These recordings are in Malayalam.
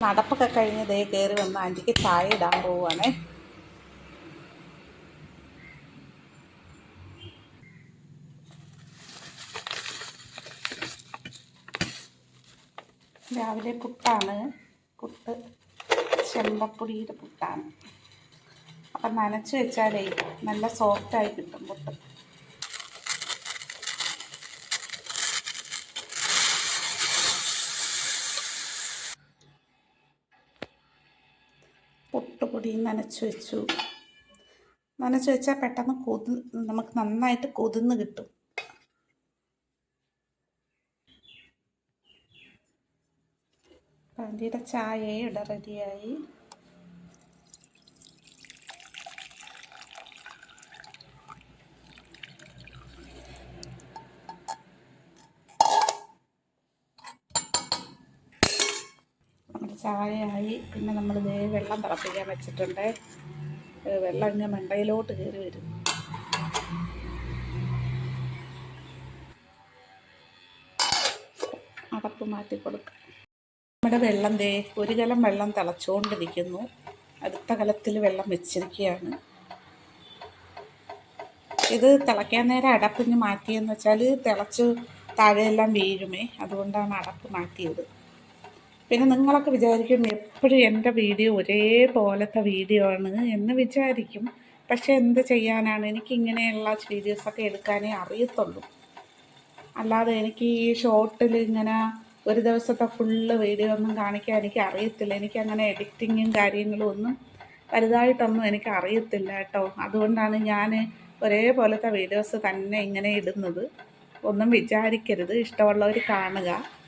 നടപ്പൊക്കെ കഴിഞ്ഞ് ദേ കയറി വന്ന ആന്റിക്ക് ചായ ഇടാൻ പോവുകയാണേ രാവിലെ പുട്ടാണ്. പുട്ട് ചെമ്പപ്പൊടിയുടെ പുട്ടാണ്. അപ്പം നനച്ച് വെച്ചാലേ നല്ല സോഫ്റ്റായി കിട്ടും പുട്ട്. പുട്ടുപൊടി നനച്ച് വെച്ചു. നനച്ച് വെച്ചാൽ പെട്ടെന്ന് കൊതു നമുക്ക് നന്നായിട്ട് കൊതുന്ന് കിട്ടും. പാന്റിയുടെ ചായയുടെ റെഡിയായി നമ്മുടെ ചായയായി. പിന്നെ നമ്മൾ ദേ വെള്ളം തിളപ്പിക്കാൻ വെച്ചിട്ടുണ്ട്. വെള്ളം ഇങ്ങനെ മണ്ടയിലോട്ട് കയറി വരും. അടപ്പ് മാറ്റി കൊടുക്കാം. നമ്മുടെ വെള്ളം ദേ ഒരു കലം വെള്ളം തിളച്ചുകൊണ്ടിരിക്കുന്നു അടുത്ത കലത്തിൽ വെള്ളം വെച്ചിരിക്കുകയാണ്. ഇത് തിളയ്ക്കാൻ നേരം അടപ്പിഞ്ഞ് മാറ്റിയെന്ന് വെച്ചാൽ തിളച്ച് താഴെയെല്ലാം വീഴുമേ. അതുകൊണ്ടാണ് അടപ്പ് മാറ്റിയത്. പിന്നെ നിങ്ങളൊക്കെ വിചാരിക്കും എപ്പോഴും എന്റെ വീഡിയോ ഒരേപോലത്തെ വീഡിയോ ആണ് എന്ന് വിചാരിക്കും. പക്ഷേ എന്ത് ചെയ്യാനാണ്? എനിക്ക് ഇങ്ങനെയുള്ള വീഡിയോസൊക്കെ എടുക്കാനേ അറിയത്തുള്ളൂ. അല്ലാതെ എനിക്ക് ഈ ഷോർട്ടിൽ ഇങ്ങനെ ഒരു ദിവസത്തെ ഫുള്ള് വീഡിയോ ഒന്നും കാണിക്കാൻ എനിക്ക് അറിയത്തില്ല. എനിക്ക് അങ്ങനെ എഡിറ്റിങ്ങും കാര്യങ്ങളും ഒന്നും വലുതായിട്ടൊന്നും എനിക്ക് അറിയത്തില്ല കേട്ടോ. അതുകൊണ്ടാണ് ഞാൻ ഒരേപോലത്തെ വീഡിയോസ് തന്നെ ഇങ്ങനെ ഇടുന്നത്. ഒന്നും വിചാരിക്കരുത്. ഇഷ്ടമുള്ളവർ കാണുക.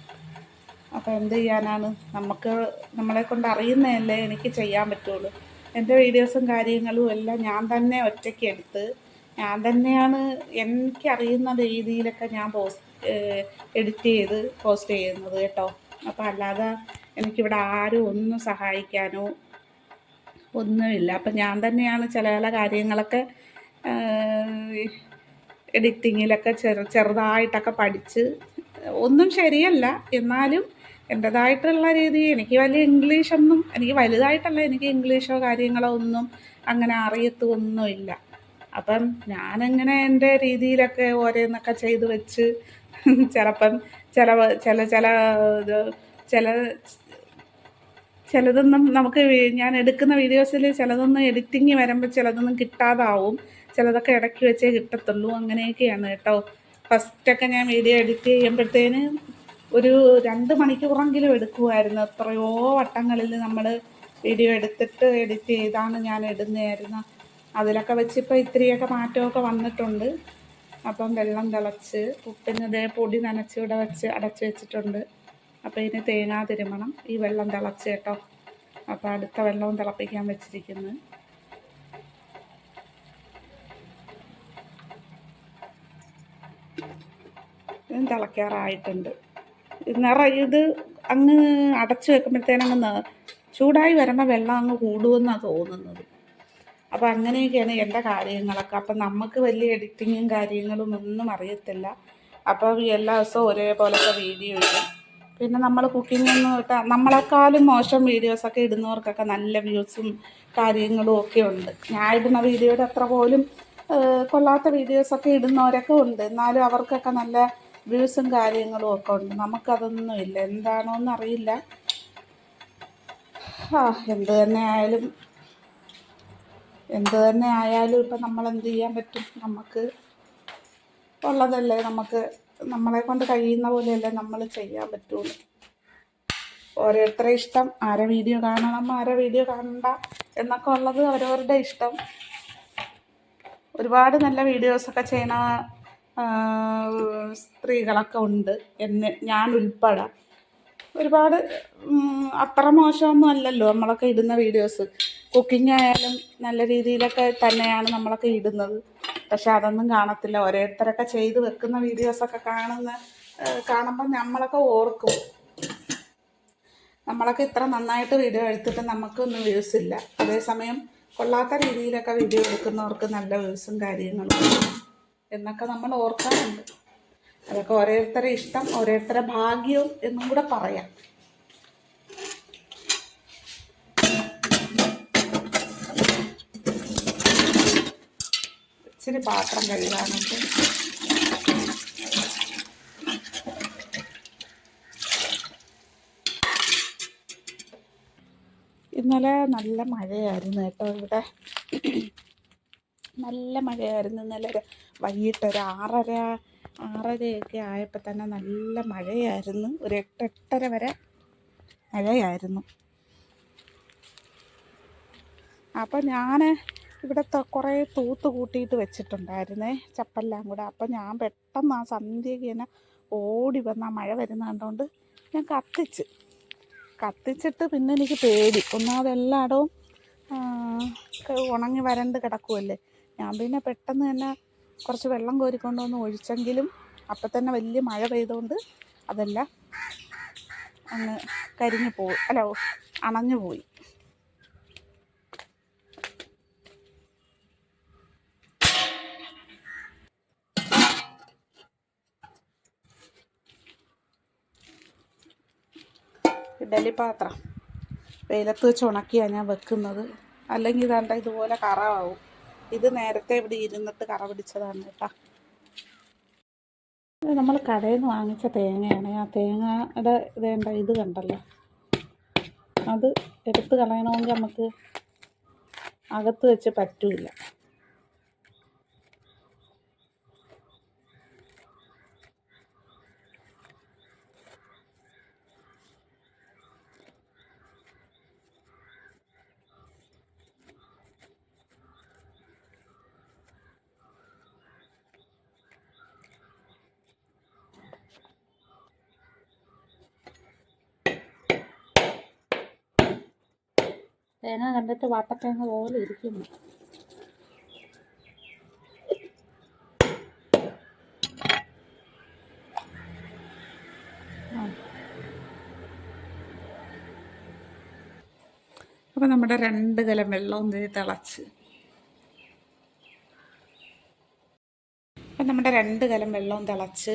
അപ്പോൾ എന്ത് ചെയ്യാനാണ്? നമുക്ക് നമ്മളെ കൊണ്ട് അറിയുന്നതല്ലേ എനിക്ക് ചെയ്യാൻ പറ്റുള്ളൂ. എന്റെ വീഡിയോസും കാര്യങ്ങളും എല്ലാം ഞാൻ തന്നെ ഒറ്റയ്ക്ക് എടുത്ത് ഞാൻ തന്നെയാണ് എനിക്കറിയുന്ന രീതിയിലൊക്കെ ഞാൻ പോസ്റ്റ് എഡിറ്റ് ചെയ്ത് പോസ്റ്റ് ചെയ്യുന്നത് കേട്ടോ. അപ്പോൾ അല്ലാതെ എനിക്കിവിടെ ആരും ഒന്നും സഹായിക്കാനോ ഒന്നുമില്ല. അപ്പം ഞാൻ തന്നെയാണ് ചില ചില കാര്യങ്ങളൊക്കെ എഡിറ്റിങ്ങിലൊക്കെ ചെറു ചെറുതായിട്ടൊക്കെ പഠിച്ച് ഒന്നും ശരിയല്ല. എന്നാലും എന്റെതായിട്ടുള്ള രീതി എനിക്ക് വലിയ ഇംഗ്ലീഷൊന്നും എനിക്ക് വലുതായിട്ടല്ല എനിക്ക് ഇംഗ്ലീഷോ കാര്യങ്ങളോ ഒന്നും അങ്ങനെ അറിയത്തൊന്നുമില്ല. അപ്പം ഞാനങ്ങനെ എന്റെ രീതിയിലൊക്കെ ഓരോന്നൊക്കെ ചെയ്ത് വെച്ച് ചിലപ്പം ചില ചില ചില ഇത് ചില ചിലതൊന്നും നമുക്ക് ഞാൻ എടുക്കുന്ന വീഡിയോസിൽ ചിലതൊന്നും എഡിറ്റിങ് വരുമ്പോൾ ചിലതൊന്നും കിട്ടാതാവും. ചിലതൊക്കെ ഇടയ്ക്ക് വെച്ചേ കിട്ടത്തുള്ളൂ. അങ്ങനെയൊക്കെയാണ് കേട്ടോ. ഫസ്റ്റൊക്കെ ഞാൻ വീഡിയോ എഡിറ്റ് ചെയ്യുമ്പോഴത്തേന് ഒരു രണ്ട് മണിക്കൂറെങ്കിലും എടുക്കുമായിരുന്നു എത്രയോ വട്ടങ്ങളിൽ നമ്മൾ വീഡിയോ എടുത്തിട്ട് എഡിറ്റ് ചെയ്താണ് ഞാൻ ഇടുന്നതായിരുന്നു. അതിലൊക്കെ വെച്ചിപ്പോൾ ഇത്തിരിയൊക്കെ മാറ്റമൊക്കെ വന്നിട്ടുണ്ട്. അപ്പം വെള്ളം തിളച്ച് ഉപ്പിന് ഇതേ പൊടി നനച്ച് ഇവിടെ വെച്ച് അടച്ച് വെച്ചിട്ടുണ്ട്. അപ്പോൾ ഇതിന് തേങ്ങാ തിരുമണം. ഈ വെള്ളം തിളച്ച് കേട്ടോ. അപ്പോൾ അടുത്ത വെള്ളവും തിളപ്പിക്കാൻ വെച്ചിരിക്കുന്നു. തിളയ്ക്കാറായിട്ടുണ്ട്. നിറ ഇത് അങ്ങ് അടച്ചു വെക്കുമ്പോഴത്തേനങ്ങ് ചൂടായി വരുമ്പോൾ വെള്ളം അങ്ങ് കൂടുമെന്നാണ് തോന്നുന്നത്. അപ്പോൾ അങ്ങനെയൊക്കെയാണ് എന്റെ കാര്യങ്ങളൊക്കെ. അപ്പം നമുക്ക് വലിയ എഡിറ്റിങ്ങും കാര്യങ്ങളും ഒന്നും അറിയത്തില്ല. അപ്പോൾ എല്ലാ ദിവസവും ഒരേപോലത്തെ വീഡിയോ ഇടും. പിന്നെ നമ്മൾ കുക്കിംഗ് ഒന്നും ഇട്ട നമ്മളെക്കാളും മോശം വീഡിയോസൊക്കെ ഇടുന്നവർക്കൊക്കെ നല്ല വ്യൂസും കാര്യങ്ങളും ഒക്കെ ഉണ്ട്. ഞാൻ ഇടുന്ന വീഡിയോയുടെ അത്ര പോലും കൊള്ളാത്ത വീഡിയോസൊക്കെ ഇടുന്നവരൊക്കെ ഉണ്ട്. എന്നാലും അവർക്കൊക്കെ നല്ല വ്യൂസും കാര്യങ്ങളും ഒക്കെ ഉണ്ട്. നമുക്കതൊന്നും ഇല്ല. എന്താണോന്ന് അറിയില്ല. ആ എന്ത് തന്നെ ആയാലും എന്ത് തന്നെ ആയാലും ഇപ്പം നമ്മൾ എന്ത് ചെയ്യാൻ പറ്റും? നമുക്ക് ഉള്ളതല്ലേ? നമുക്ക് നമ്മളെ കൊണ്ട് കഴിയുന്ന പോലെയല്ലേ നമ്മൾ ചെയ്യാൻ പറ്റുള്ളൂ. ഓരോരുത്തരെ ഇഷ്ടം. ആരെ വീഡിയോ കാണണം ആരെ വീഡിയോ കാണണ്ട എന്നൊക്കെ ഉള്ളത് അവരവരുടെ ഇഷ്ടം. ഒരുപാട് നല്ല വീഡിയോസൊക്കെ ചെയ്യണ സ്ത്രീകളൊക്കെ ഉണ്ട് എന്നെ ഞാൻ ഉൾപ്പെടെ. ഒരുപാട് അത്ര മോശമൊന്നും അല്ലല്ലോ നമ്മളൊക്കെ ഇടുന്ന വീഡിയോസ്. കുക്കിംഗ് ആയാലും നല്ല രീതിയിലൊക്കെ തന്നെയാണ് നമ്മളൊക്കെ ഇടുന്നത്. പക്ഷെ അതൊന്നും കാണത്തില്ല. ഓരോരുത്തരൊക്കെ ചെയ്ത് വെക്കുന്ന വീഡിയോസൊക്കെ കാണുന്ന കാണുമ്പോൾ നമ്മളൊക്കെ ഓർക്കും. നമ്മളൊക്കെ ഇത്ര നന്നായിട്ട് വീഡിയോ എടുത്തിട്ട് നമുക്കൊന്നും വ്യൂസ് ഇല്ല. അതേസമയം കൊള്ളാത്ത രീതിയിലൊക്കെ വീഡിയോ എടുക്കുന്നവർക്ക് നല്ല വ്യൂസും കാര്യങ്ങളും. എന്നൊക്കെ നമ്മൾ ഓർക്കാറുണ്ട്. അതൊക്കെ ഓരോരുത്തരെ ഇഷ്ടം ഓരോരുത്തരെ ഭാഗ്യവും എന്നും കൂടെ പറയാം. ഇച്ചിരി പാത്രം കഴുകാനുണ്ട്. ഇന്നലെ നല്ല മഴയായിരുന്നു കേട്ടോ ഇവിടെ. നല്ല മഴയായിരുന്നു. ഇന്നലെ വൈകിട്ട് ഒരു ആറര ആറരയൊക്കെ ആയപ്പോൾ തന്നെ നല്ല മഴയായിരുന്നു. ഒരു എട്ട് എട്ടര വരെ മഴയായിരുന്നു. അപ്പോൾ ഞാൻ ഇവിടെ ത- കുറേ തൂത്ത് കൂട്ടിയിട്ട് വെച്ചിട്ടുണ്ടായിരുന്നേ ചപ്പെല്ലാം കൂടെ. അപ്പോൾ ഞാൻ പെട്ടെന്ന് ആ സന്ധ്യയ്ക്ക് തന്നെ ഓടി വന്ന മഴ വരുന്നതുകൊണ്ട് ഞാൻ കത്തിച്ച്. കത്തിച്ചിട്ട് പിന്നെ എനിക്ക് പേടി. ഒന്നാമത് എല്ലായിടവും ഉണങ്ങി വരണ്ട് കിടക്കുമല്ലേ ഞാൻ പിന്നെ പെട്ടെന്ന് തന്നെ കുറച്ച് വെള്ളം കോരിക്കൊണ്ട് വന്ന് ഒഴിച്ചെങ്കിലും അപ്പം തന്നെ വലിയ മഴ പെയ്തുകൊണ്ട് അതെല്ലാം അങ്ങ് കരിഞ്ഞു പോയി. അല്ല അണഞ്ഞു പോയി. ഇഡലി പാത്രം. വെയിലത്ത് വെച്ച് ഉണക്കിയാണ് ഞാൻ വെക്കുന്നത്. അല്ലെങ്കിൽ ഇതാണ്ട ഇതുപോലെ കറവാകും ഇത് നേരത്തെ ഇവിടെ ഇരുന്നിട്ട് കറ പിടിച്ചതാണ് കേട്ടോ. നമ്മൾ കടയിൽ നിന്ന് വാങ്ങിച്ച തേങ്ങയാണ്. ആ തേങ്ങയുടെ ഇതേണ്ട ഇത് കണ്ടല്ലോ. അത് എടുത്ത് കളയണമെങ്കിൽ നമുക്ക് അകത്ത് വെച്ച് പറ്റൂല. തേങ്ങ കണ്ടിട്ട് വാട്ടത്തേങ്ങ പോലെ ഇരിക്കുന്നു. അപ്പോൾ നമ്മുടെ രണ്ട് കലം വെള്ളം തിളച്ച്. അപ്പം നമ്മുടെ രണ്ട് കലം വെള്ളവും തിളച്ച്.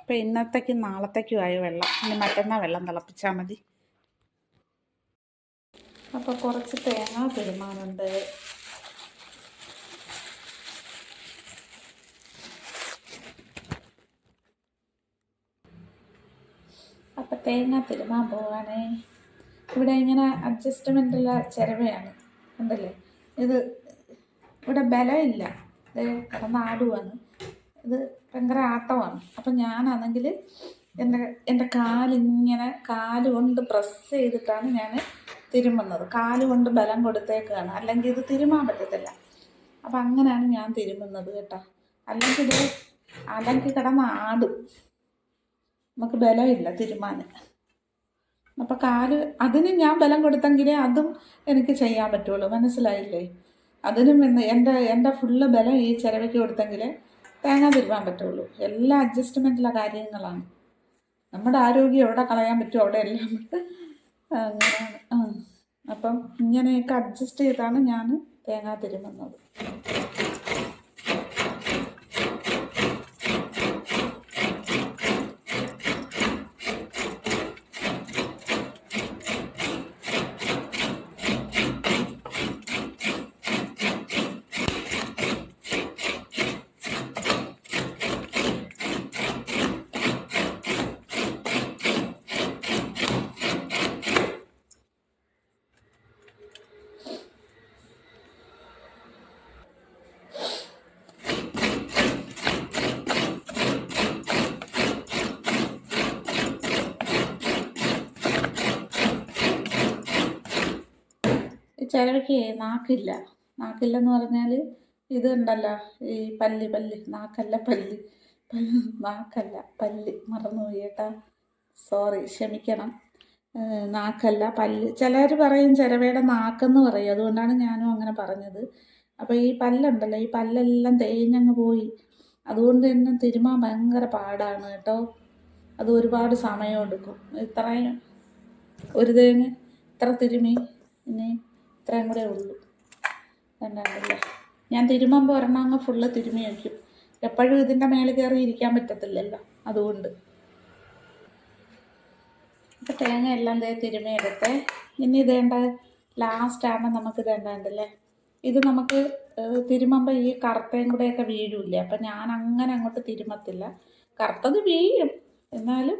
അപ്പോൾ ഇന്നത്തേക്കും നാളത്തേക്കും ആയ വെള്ളം. ഇനി മറ്റന്നാ വെള്ളം തിളപ്പിച്ചാൽ മതി. അപ്പോൾ കുറച്ച് തേങ്ങ തിരുമാനുണ്ട് അപ്പോൾ തേങ്ങ തിരുമാൻ പോവാണേ. ഇവിടെ ഇങ്ങനെ അഡ്ജസ്റ്റ്മെന്റുള്ള ചിരവയാണ് ഉണ്ടല്ലേ? ഇത് ഇവിടെ ബലമില്ല. ഇത് കിടന്നാടുവാണ് ഇത് ഭയങ്കര ആട്ടമാണ്. അപ്പം ഞാനാണെങ്കിൽ എന്റെ എന്റെ കാലിങ്ങനെ കാലുകൊണ്ട് പ്രസ് ചെയ്തിട്ടാണ് ഞാൻ തിരുമുന്നത്. കാലുകൊണ്ട് ബലം കൊടുത്തേക്കാണ്. അല്ലെങ്കിൽ ഇത് തിരുമാൻ പറ്റത്തില്ല. അപ്പം അങ്ങനെയാണ് ഞാൻ തിരുമുന്നത് കേട്ടോ. അല്ലെങ്കിൽ ഇത് അലങ്കി കിടന്ന് ആടും. നമുക്ക് ബലമില്ല തിരുമാൻ അപ്പം കാൽ അതിന് ഞാൻ ബലം കൊടുത്തെങ്കിലേ അതും എനിക്ക് ചെയ്യാൻ പറ്റുള്ളൂ. മനസ്സിലായില്ലേ? അതിനും ഇന്ന് എന്റെ എന്റെ ഫുള്ള് ബലം ഈ ചിലവയ്ക്ക് കൊടുത്തെങ്കിലേ തേങ്ങ തിരുവാൻ പറ്റുള്ളൂ. എല്ലാ അഡ്ജസ്റ്റ്മെന്റിലെ കാര്യങ്ങളാണ്. നമ്മുടെ ആരോഗ്യം എവിടെ കളയാൻ പറ്റുമോ അവിടെ എല്ലാം അങ്ങനെയാണ്. ആ. അപ്പം ഇങ്ങനെയൊക്കെ അഡ്ജസ്റ്റ് ചെയ്താണ് ഞാൻ തേങ്ങ തിരുമുന്നത് ഈ ചിലവയ്ക്ക് നാക്കില്ല. നാക്കില്ലെന്ന് പറഞ്ഞാൽ ഇത് ഉണ്ടല്ലോ ഈ പല്ല് പല്ല്. നാക്കല്ല പല്ല്. പല്ല് നാക്കല്ല പല്ല്. മറന്നുപോയി കേട്ടാ. സോറി ക്ഷമിക്കണം. നാക്കല്ല പല്ല്. ചിലർ പറയും ചിലവയുടെ നാക്കെന്ന് പറയും. അതുകൊണ്ടാണ് ഞാനും അങ്ങനെ പറഞ്ഞത്. അപ്പോൾ ഈ പല്ലുണ്ടല്ലോ ഈ പല്ലെല്ലാം തേഞ്ഞങ്ങ് പോയി. അതുകൊണ്ട് തന്നെ തിരുമാൻ ഭയങ്കര പാടാണ് കേട്ടോ. അത് ഒരുപാട് സമയം എടുക്കും. ഇത്രയും. ഒരു തേങ്ങ. ഇത്ര തിരുമി. ഇനി ഇത്രയും കൂടെ ഉള്ളൂ. കണ്ടല്ലേ ഞാൻ തിരുമുമ്പോൾ ഒരെണ്ണം അങ്ങ് ഫുള്ള് തിരുമി വയ്ക്കും എപ്പോഴും ഇതിന്റെ മേലെ കയറി ഇരിക്കാൻ പറ്റത്തില്ലല്ലോ അതുകൊണ്ട്. അപ്പോൾ തേങ്ങ എല്ലാം ദേ തിരുമി എടുത്തേ ഇനി ഇതേണ്ട ലാസ്റ്റാണ് നമുക്ക് ഇതേണ്ടല്ലേ ഇത് നമുക്ക് തിരുമുമ്പോൾ ഈ കറുത്തയും കൂടെയൊക്കെ വീഴില്ലേ? അപ്പം ഞാൻ അങ്ങനെ അങ്ങോട്ട് തിരുമത്തില്ല. കറുത്തത് വീഴും. എന്നാലും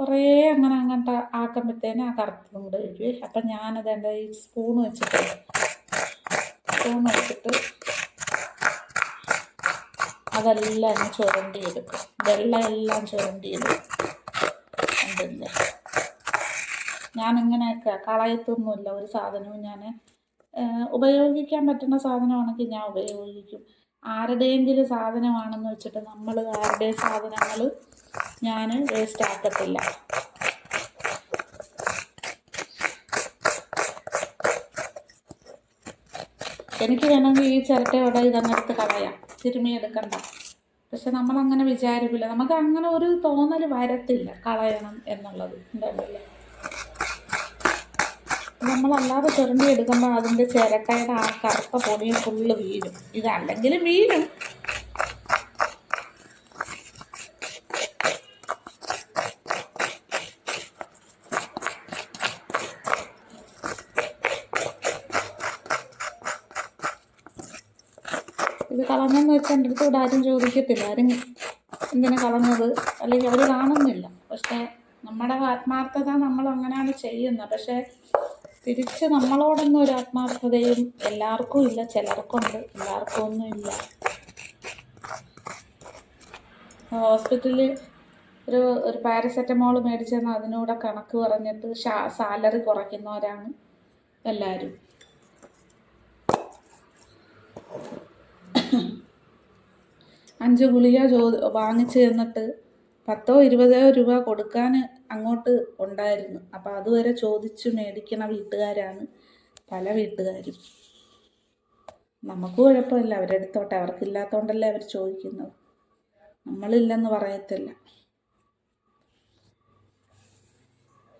കുറേ അങ്ങനെ അങ്ങോട്ട് ആക്കുമ്പോഴത്തേനും ആ കറുത്തതും കൂടെ വീഴുവേ അപ്പം ഞാനത് എന്റെ ഈ സ്പൂൺ വെച്ചിട്ട് സ്പൂൺ വെച്ചിട്ട് അതെല്ലാം അങ്ങ് ചുരണ്ടിയെടുക്കും വെള്ളം എല്ലാം ചുരണ്ടിയെടുക്കും ഉണ്ടല്ലേ ഞാനിങ്ങനെയൊക്കെ കളയത്തൊന്നുമില്ല. ഒരു സാധനവും ഞാൻ ഉപയോഗിക്കാൻ പറ്റുന്ന സാധനമാണെങ്കിൽ ഞാൻ ഉപയോഗിക്കും. ആരുടെയെങ്കിലും സാധനമാണെന്ന് വെച്ചിട്ട് നമ്മൾ ആരുടെ സാധനങ്ങൾ ഞാൻ വേസ്റ്റ് ആക്കത്തില്ല. എനിക്ക് വേണമെങ്കിൽ ഈ ചിരട്ടയോടെ ഇതങ്ങെടുത്ത് കളയാം. തിരുമിയെടുക്കണ്ട പക്ഷെ നമ്മളങ്ങനെ വിചാരിക്കില്ല. നമുക്ക് അങ്ങനെ ഒരു തോന്നൽ വരത്തില്ല കളയണം എന്നുള്ളത്. ഉണ്ടല്ലേ നമ്മളല്ലാതെ ചുരണ്ടി എടുക്കുമ്പോൾ അതിന്റെ ചിരട്ടയുടെ ആ കറുത്ത പൊടി ഫുള്ള് വീഴും. ഇതല്ലെങ്കിലും വീഴും. ഇത് കളഞ്ഞെന്ന് വെച്ചാൽ എന്റെ അടുത്ത് ഇവിടെ ആരും ചോദിക്കത്തില്ല. ആരും എന്തിനാ കളഞ്ഞത് അല്ലെങ്കിൽ അവർ കാണുന്നില്ല. പക്ഷേ നമ്മുടെ ആത്മാർത്ഥത നമ്മൾ അങ്ങനെയാണ് ചെയ്യുന്നത്. പക്ഷേ തിരിച്ച് നമ്മളോടൊന്നും ഒരു ആത്മാർത്ഥതയും എല്ലാവർക്കും ഇല്ല ചിലർക്കുണ്ട് എല്ലാവർക്കും ഒന്നും ഇല്ല ഹോസ്പിറ്റലിൽ ഒരു ഒരു പാരസെറ്റമോൾ മേടിച്ചെന്ന് അതിനൂടെ കണക്ക് പറഞ്ഞിട്ട് സാലറി കുറയ്ക്കുന്നവരാണ് എല്ലാവരും. അഞ്ച് ഗുളിക ചോ വാങ്ങിച്ചു തന്നിട്ട് പത്തോ ഇരുപതോ രൂപ കൊടുക്കാൻ അങ്ങോട്ട് ഉണ്ടായിരുന്നു. അപ്പോൾ അതുവരെ ചോദിച്ചു മേടിക്കണ വീട്ടുകാരാണ് പല വീട്ടുകാരും. നമുക്ക് കുഴപ്പമില്ല. അവരെടുത്തോട്ടെ അവർക്കില്ലാത്തതുകൊണ്ടല്ലേ അവർ ചോദിക്കുന്നത്. നമ്മളില്ലെന്ന് പറയത്തില്ല.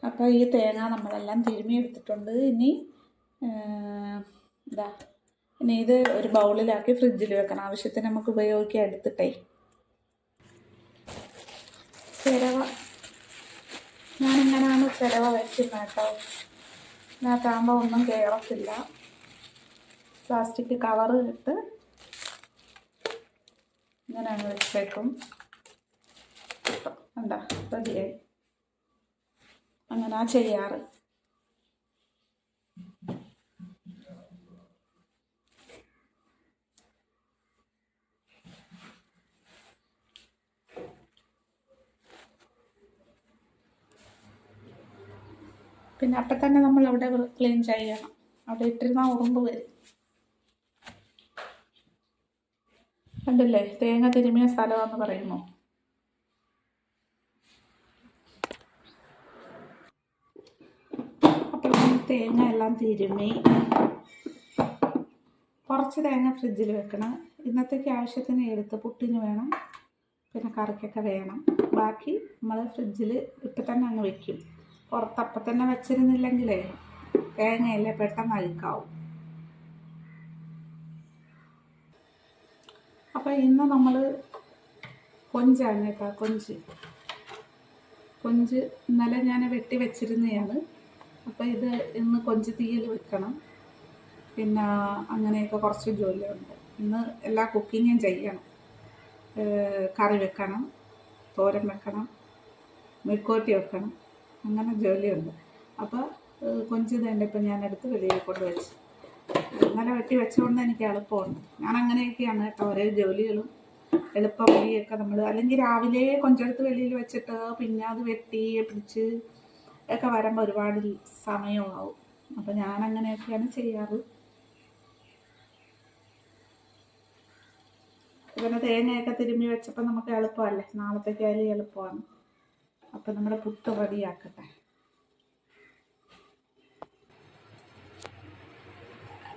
അപ്പോൾ ഈ തേങ്ങ നമ്മളെല്ലാം തിരുമ്മി എടുത്തിട്ടുണ്ട്. ഇനി ഇതാ ഇനി ഇത് ഒരു ബൗളിലാക്കി ഫ്രിഡ്ജിൽ വെക്കണം. ആവശ്യത്തിന് നമുക്ക് ഉപയോഗിക്കാൻ എടുത്തിട്ടേ. ചിരവ. ഞാനിങ്ങനെയാണ് ചിരവ വെച്ചിരുന്നത് കേട്ടോ ഇതിനകത്താകുമ്പോൾ ഒന്നും കയറത്തില്ല പ്ലാസ്റ്റിക് കവറ് ഇട്ട് ഇങ്ങനെയാണ് വെച്ചേക്കും. എന്താ റെഡിയായി. അങ്ങനെ ചെയ്യാറ്. പിന്നെ അപ്പം തന്നെ നമ്മൾ അവിടെ ക്ലീൻ ചെയ്യണം. അവിടെ ഇട്ടിരുന്നാൽ ഉറുമ്പ് വരും. കണ്ടില്ലേ? തേങ്ങ തിരുമിയ സ്ഥലമാണെന്ന് പറയുമോ തേങ്ങ എല്ലാം തിരുമി. കുറച്ച് തേങ്ങ ഫ്രിഡ്ജിൽ വെക്കണം. ഇന്നത്തേക്ക് ആവശ്യത്തിന് എടുത്ത് പുട്ടിന് വേണം. പിന്നെ കറിക്കൊക്കെ വേണം. ബാക്കി നമ്മൾ ഫ്രിഡ്ജിൽ ഇപ്പം തന്നെ അങ്ങ് വെക്കും. പുറത്തപ്പം തന്നെ വെച്ചിരുന്നില്ലെങ്കിലേ തേങ്ങയല്ലേ പെട്ടെന്ന് അഴുക്കാവും. അപ്പോൾ ഇന്ന് നമ്മൾ കൊഞ്ചാണ് കേട്ടോ കൊഞ്ച്. കൊഞ്ച് ഇന്നലെ ഞാൻ വെട്ടി വെച്ചിരുന്നതാണ് അപ്പോൾ ഇത് ഇന്ന് കൊഞ്ച് തീയിൽ വെക്കണം. പിന്നെ അങ്ങനെയൊക്കെ കുറച്ച് ജോലിയുണ്ട്. ഇന്ന് എല്ലാ കുക്കിങ്ങും ചെയ്യണം. കറി വെക്കണം തോരൻ വെക്കണം മെഴുക്കോട്ടി വെക്കണം. അങ്ങനെ ജോലിയുണ്ട്. അപ്പോൾ കൊഞ്ച് തന്നെ ഇപ്പം ഞാനെടുത്ത് വെളിയിൽ കൊണ്ട് വെച്ച് അങ്ങനെ വെട്ടി വെച്ചുകൊണ്ട് എനിക്ക് എളുപ്പമുണ്ട്. ഞാൻ അങ്ങനെയൊക്കെയാണ് കേട്ടോ ഓരോ ജോലികളും വഴിയൊക്കെ നമ്മൾ അല്ലെങ്കിൽ രാവിലെ കൊഞ്ചെടുത്ത് വെളിയിൽ വെച്ചിട്ട് പിന്നെ അത് വെട്ടി പിടിച്ച് ഒക്കെ വരുമ്പോൾ ഒരുപാട് സമയമാവും. അപ്പം ഞാൻ അങ്ങനെയൊക്കെയാണ് ചെയ്യാറ്. പിന്നെ തേങ്ങയൊക്കെ തിരുമ്മി വെച്ചപ്പോൾ നമുക്ക് എളുപ്പമല്ലേ? നാളത്തേക്കായാലും എളുപ്പമാണ്. അപ്പം നമ്മുടെ പുട്ട് റെഡിയാക്കട്ടെ.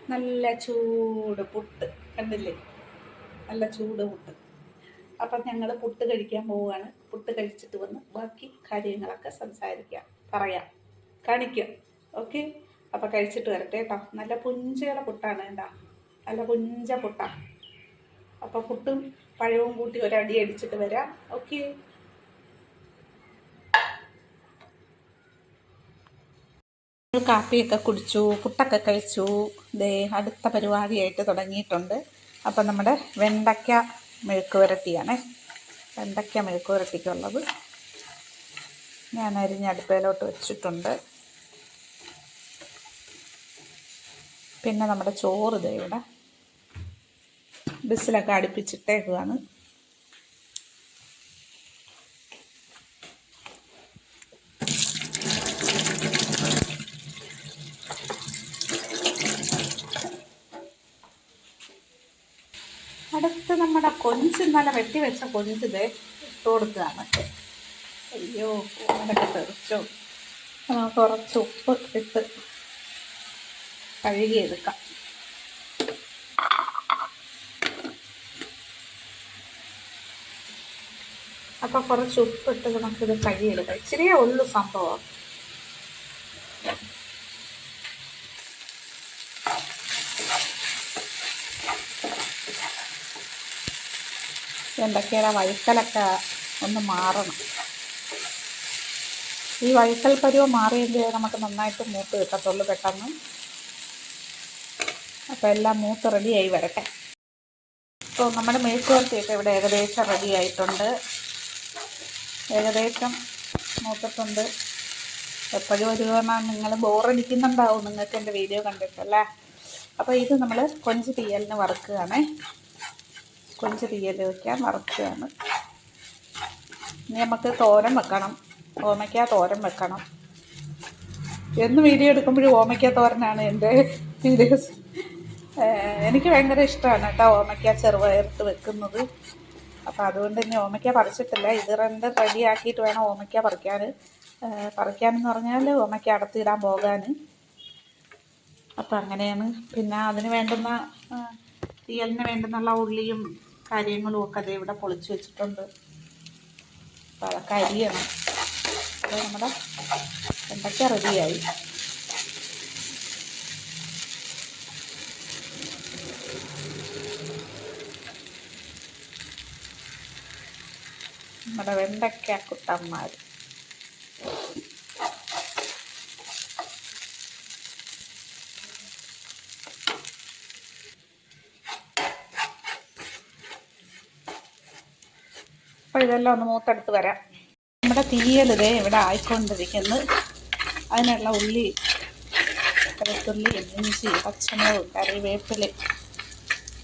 നല്ല ചൂട് പുട്ട് കണ്ടില്ലേ? നല്ല ചൂട് പുട്ട്. അപ്പം ഞങ്ങൾ പുട്ട് കഴിക്കാൻ പോവുകയാണ്. പുട്ട് കഴിച്ചിട്ട് വന്ന് ബാക്കി കാര്യങ്ങളൊക്കെ സംസാരിക്കാം പറയാം. കാണിക്കാം. ഓക്കെ? അപ്പം കഴിച്ചിട്ട് വരട്ടെ കേട്ടോ. നല്ല പുഞ്ചയുടെ പുട്ടാണ് എന്താ നല്ല പുഞ്ച പുട്ടാണ് അപ്പം പുട്ടും പഴവും കൂട്ടി ഒരടി അടിച്ചിട്ട് വരാം. ഓക്കെ? കാപ്പിയൊക്കെ കുടിച്ചു പുട്ടൊക്കെ കഴിച്ചു. ദേ അടുത്ത പരിപാടിയായിട്ട് തുടങ്ങിയിട്ടുണ്ട്. അപ്പം നമ്മുടെ വെണ്ടയ്ക്ക മെഴുക്ക് വരട്ടിയാണേ. വെണ്ടയ്ക്ക മെഴുക്ക് പുരട്ടിക്കുള്ളത് ഞാൻ അരിഞ്ഞ് അടുപ്പയിലോട്ട് വെച്ചിട്ടുണ്ട്. പിന്നെ നമ്മുടെ ചോറ് ദേ ഇവിടെ. ബിസിലൊക്കെ അടുപ്പിച്ചിട്ടേക്കുവാണ് അടുത്ത് നമ്മുടെ കൊഞ്ച് ഇന്നലെ വെട്ടി വെച്ച കൊഞ്ച് ദേ ഇട്ട് കൊടുക്കുകയാണ് അയ്യോ അതൊക്കെ തെറിച്ചോ. കുറച്ച് ഉപ്പ് ഇട്ട് കഴുകിയെടുക്കാം. അപ്പം കുറച്ച് ഉപ്പിട്ട് നമുക്കിത് കഴുകിയെടുക്കാം. ഇച്ചിരിയേ ഉള്ളു സംഭവം. എന്തൊക്കെയാണ് വഴുക്കലൊക്കെ ഒന്ന് മാറണം. ഈ വഴുക്കൽ പരുവം മാറിയെങ്കിൽ നമുക്ക് നന്നായിട്ട് മൂത്ത് കിട്ടത്തുള്ളൂ പെട്ടെന്ന്. അപ്പോൾ എല്ലാം മൂത്ത് റെഡിയായി വരട്ടെ. ഇപ്പോൾ നമ്മുടെ മേച്ചുവർത്തിയൊക്കെ ഇവിടെ ഏകദേശം റെഡി ആയിട്ടുണ്ട്. ഏകദേശം മൂത്തിട്ടുണ്ട്. എപ്പോഴും ഒരു തവണ നിങ്ങൾ ബോറടിക്കുന്നുണ്ടാവും നിങ്ങൾക്ക് എന്റെ വീഡിയോ കണ്ടിട്ടല്ലേ അപ്പോൾ ഇത് നമ്മൾ കൊഞ്ച് തീയലിന് വറുക്കുകയാണേ. കൊഞ്ച് തീയൽ വയ്ക്കാൻ വറുക്കുകയാണ് ഇനി നമുക്ക് തോരൻ വെക്കണം. ഓമയ്ക്ക തോരൻ വെക്കണം. എന്ന് വീഡിയോ എടുക്കുമ്പോഴും ഓമയ്ക്ക തോരനാണ് എന്റെ വീഡിയോസ്. എനിക്ക് ഭയങ്കര ഇഷ്ടമാണ് കേട്ടോ ഓമയ്ക്ക ചെറുപയർത്ത് വെക്കുന്നത്. അപ്പോൾ അതുകൊണ്ട് തന്നെ ഓമയ്ക്ക പറിച്ചിട്ടില്ല. ഇത് രണ്ട് റെഡി ആക്കിയിട്ട് വേണം ഓമയ്ക്ക പറിക്കാൻ പറിക്കാനെന്ന് പറഞ്ഞാൽ ഓമയ്ക്ക അടത്തിയിടാൻ പോകാൻ അപ്പം അങ്ങനെയാണ്. പിന്നെ അതിന് വേണ്ടുന്ന തീയലിന് വേണ്ടുന്നുള്ള ഉള്ളിയും കാര്യങ്ങളും ഒക്കെ അതേ ഇവിടെ പൊളിച്ച് വെച്ചിട്ടുണ്ട്. അപ്പോൾ അതൊക്കെ അരിയണം. അപ്പോൾ നമ്മുടെ വെണ്ടയ്ക്ക റെഡിയായി. നമ്മുടെ വെണ്ടയ്ക്ക കുട്ടന്മാർ ഇതെല്ലാം ഒന്ന് മൂത്തെടുത്ത് വരാം. നമ്മുടെ തീയലിതേ ഇവിടെ ആയിക്കൊണ്ടിരിക്കുന്നു. അതിനുള്ള ഉള്ളി കരത്തുള്ളി ഇഞ്ചി പച്ചമുളക് കറിവേപ്പില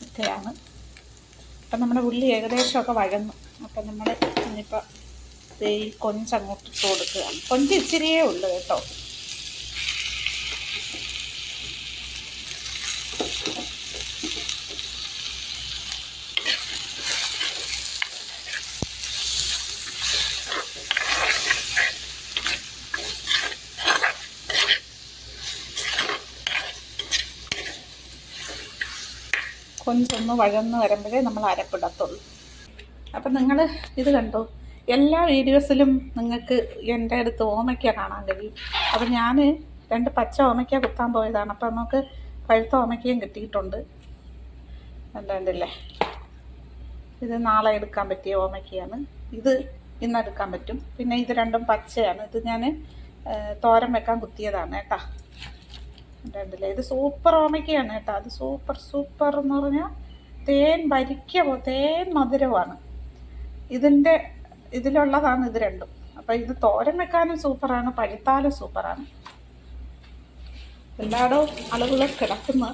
ഒക്കെയാണ് അപ്പം നമ്മുടെ ഉള്ളി ഏകദേശമൊക്കെ വഴന്നു അപ്പം നമ്മൾ ഇനിയിപ്പോൾ ഈ കൊഞ്ചങ്ങോട്ട് ഇട്ട് കൊടുക്കുകയാണ്. കൊഞ്ച് ഇച്ചിരിയേ ഉള്ളൂ കേട്ടോ. കൊഞ്ചൊന്ന് വഴന്ന് വരുമ്പോഴേ നമ്മൾ അരപ്പിടത്തുള്ളൂ. അപ്പം നിങ്ങൾ ഇത് കണ്ടു? എല്ലാ വീഡിയോസിലും നിങ്ങൾക്ക് എന്റെ അടുത്ത് ഓമയ്ക്ക കാണാൻ കഴിയും. അപ്പം ഞാൻ രണ്ട് പച്ച ഓമയ്ക്ക കുത്താൻ പോയതാണ്. അപ്പം നമുക്ക് പഴുത്ത ഓമയ്ക്കയും കിട്ടിയിട്ടുണ്ട്. അല്ലാണ്ടില്ലേ ഇത് നാളെ എടുക്കാൻ പറ്റിയ ഓമയ്ക്കയാണ്. ഇത് ഇന്ന് എടുക്കാൻ പറ്റും. പിന്നെ ഇത് രണ്ടും പച്ചയാണ്. ഇത് ഞാൻ തോരൻ വെക്കാൻ കുത്തിയതാണ് കേട്ടാ. രണ്ടില്ലേ ഇത് സൂപ്പർ ഓമയ്ക്കയാണ് കേട്ടോ. അത് സൂപ്പർ സൂപ്പർ എന്ന് പറഞ്ഞാൽ തേൻ ഭരിക്ക പോ തേൻ മധുരമാണ്. ഇതിന്റെ ഇതിലുള്ളതാണ് ഇത് രണ്ടും. അപ്പം ഇത് തോരൻ വെക്കാനും സൂപ്പറാണ് പഴുത്താലും സൂപ്പറാണ് എല്ലായിടവും ആളുകൾ കിടക്കുന്നു.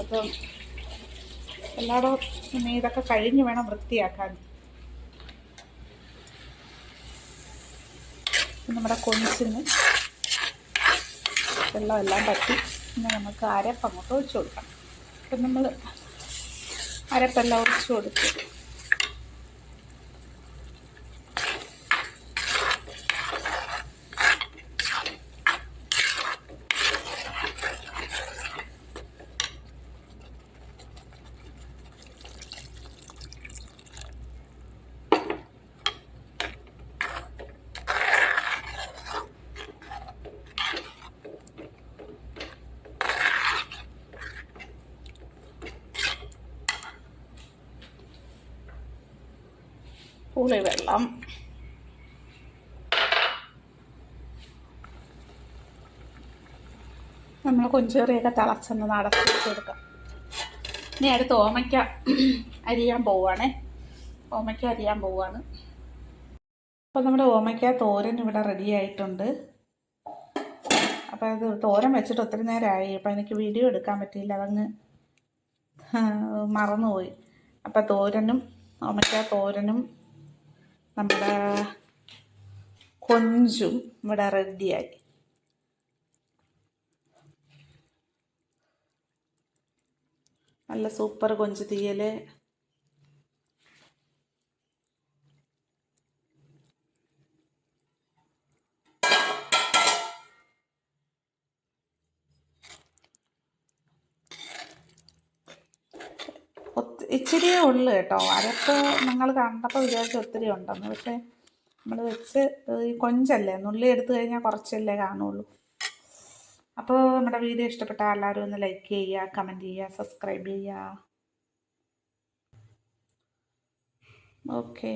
അപ്പം എല്ലായിടവും ഇനി ഇതൊക്കെ കഴിഞ്ഞ് വേണം വൃത്തിയാക്കാൻ. നമ്മുടെ കൊഞ്ചിന്. വെള്ളം എല്ലാം പറ്റി. പിന്നെ നമുക്ക് അരപ്പ് അങ്ങോട്ട് ഒഴിച്ചു കൊടുക്കണം അപ്പം നമ്മൾ അരപ്പെല്ലാം ഒഴിച്ചു കൊടുത്തു. പുളിവെള്ളം നമ്മൾ കൊഞ്ചേറിയൊക്കെ തിളച്ചെന്ന് നടത്തി കൊടുക്കാം ഇനി അടുത്ത് ഓമയ്ക്ക അരിയാൻ പോവാണേ ഓമയ്ക്ക അരിയാൻ പോവാണ് അപ്പോൾ നമ്മുടെ ഓമയ്ക്ക തോരൻ ഇവിടെ റെഡി ആയിട്ടുണ്ട്. അപ്പോൾ അത് തോരൻ വെച്ചിട്ട് ഒത്തിരി നേരമായി. അപ്പോൾ എനിക്ക് വീഡിയോ എടുക്കാൻ പറ്റിയില്ല. അതങ്ങ് മറന്നുപോയി. അപ്പോൾ തോരനും ഓമയ്ക്ക തോരനും നമ്മുടെ കൊഞ്ചും ഇവിടെ റെഡിയായി. നല്ല സൂപ്പർ കൊഞ്ച് തീയൽ ഒത്തി ഇച്ചിരിയേ ഉള്ളു കേട്ടോ. അതൊക്കെ നിങ്ങൾ കണ്ടപ്പോൾ വിചാരിച്ച ഒത്തിരി ഉണ്ടെന്ന്. പക്ഷേ നമ്മൾ വെച്ച് ഈ കൊഞ്ചല്ലേ? നുള്ളി എടുത്തു കഴിഞ്ഞാൽ കുറച്ചല്ലേ കാണുള്ളൂ. അപ്പോൾ നമ്മുടെ വീഡിയോ ഇഷ്ടപ്പെട്ട എല്ലാവരും ഒന്ന് ലൈക്ക് ചെയ്യുക കമന്റ് ചെയ്യുക സബ്സ്ക്രൈബ് ചെയ്യുക. ഓക്കേ